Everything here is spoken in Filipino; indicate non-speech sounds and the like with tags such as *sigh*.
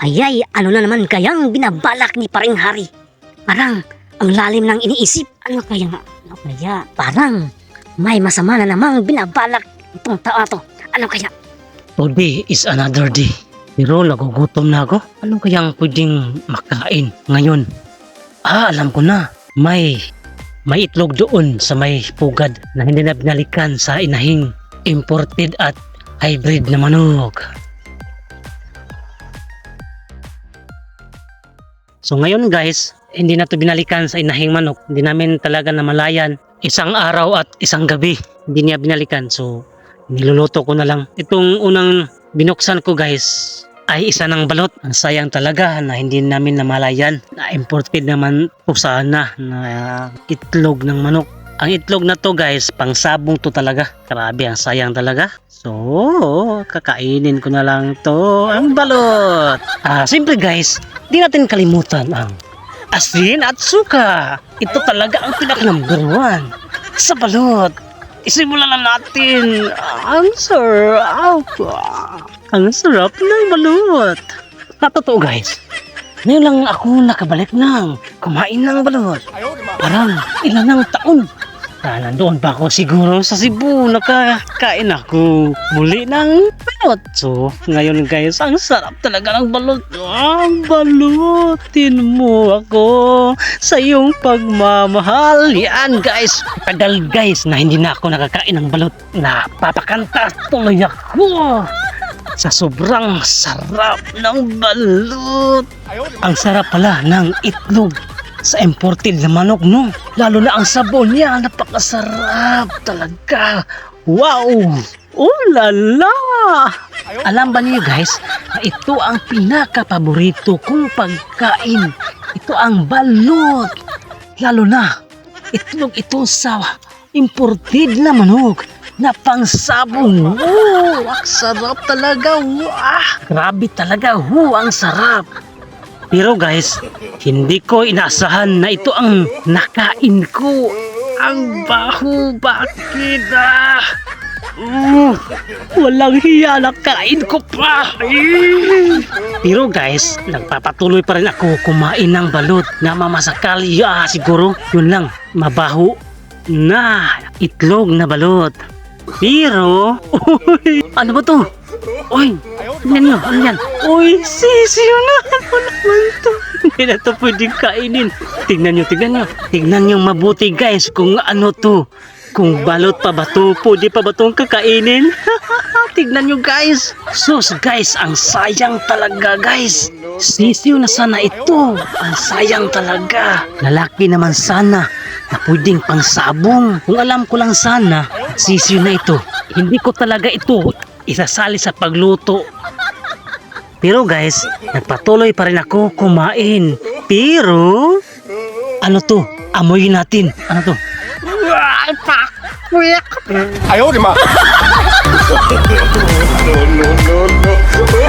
Ayay, ano na naman kayang binabalak ni paring hari? Parang ang lalim ng iniisip. Ano kaya? Ano kaya? Parang may masama na namang binabalak itong tao to. Ano kaya? Today is another day. Pero nagugutom na ako. Ano kayang pwedeng makain ngayon? Ah, alam ko na. May may itlog doon sa may pugad na hindi na sa inahing imported at hybrid na manok. So ngayon guys, hindi na to binalikan sa inahing manok. Hindi namin talaga namalayan. Isang araw at isang gabi. Hindi niya binalikan. So niluluto ko na lang. Itong unang binuksan ko guys ay isa ng balot. Ang sayang talaga na hindi namin namalayan na imported naman po sana na itlog ng manok. Ang itlog na to guys, pang sabong to talaga. Grabe, ang sayang talaga. So, kakainin ko na lang to ang balot. Ah, simple guys, di natin kalimutan ang asin at suka. Ito talaga ang pinaka number one sa balot. Isimulan na natin. Ang sarap. Ang sarap ng balot. Natotoo guys. Ngayon lang ako nakabalik ng kumain ng balot. Parang ilan ng taon. Na nandoon pa ako siguro sa Cebu. Nakakain ako muli ng balot. So, ngayon guys, ang sarap talaga ng balot. Ang balutin mo ako sa iyong pagmamahal. Yan guys. Tagal guys na hindi na ako nakakain ng balot. Napapakanta tuloy ako sa sobrang sarap ng balot. Ang sarap pala ng itlog sa imported na manok, no? Lalo na ang sabon niya, napakasarap talaga. Wow! Oh la la! Alam ba niyo guys, na ito ang pinaka-paborito kong pagkain. Ito ang balot. Lalo na, itlog ito sa imported na manok na pangsabong. Oh, ang sarap talaga. Wah, grabe talaga. Oh, ang sarap. Pero guys, hindi ko inaasahan na ito ang nakain ko. Ang baho, bakit ah? Mm, walang hiya, nakain ko pa. Pero guys, nagpapatuloy pa rin ako kumain ng balot na mamasakal. Ah, siguro, yun lang, mabaho na itlog na balot. Pero, *laughs* uy, ano ba to? Uy, tingnan nyo, ano yan? Uy, sisiyo na, ano naman to? Hindi na to pwedeng kainin. Tingnan nyo, tingnan nyo. Tingnan nyo mabuti guys kung ano to. Kung balot pa ba to, pwede pa ba itong kakainin? *laughs* tingnan nyo guys. Sus guys, ang sayang talaga guys. Sisiyo na sana ito. Ang sayang talaga. Lalaki naman sana na pwedeng pangsabong. Kung alam ko lang sana, sisiyo na ito. Hindi ko talaga ito isasali sa pagluto. Pero guys, nagpatuloy pa rin ako kumain. Pero, ano to? Amoyin natin. Ano to? Ayaw, di ma! *laughs* no, no, no, no.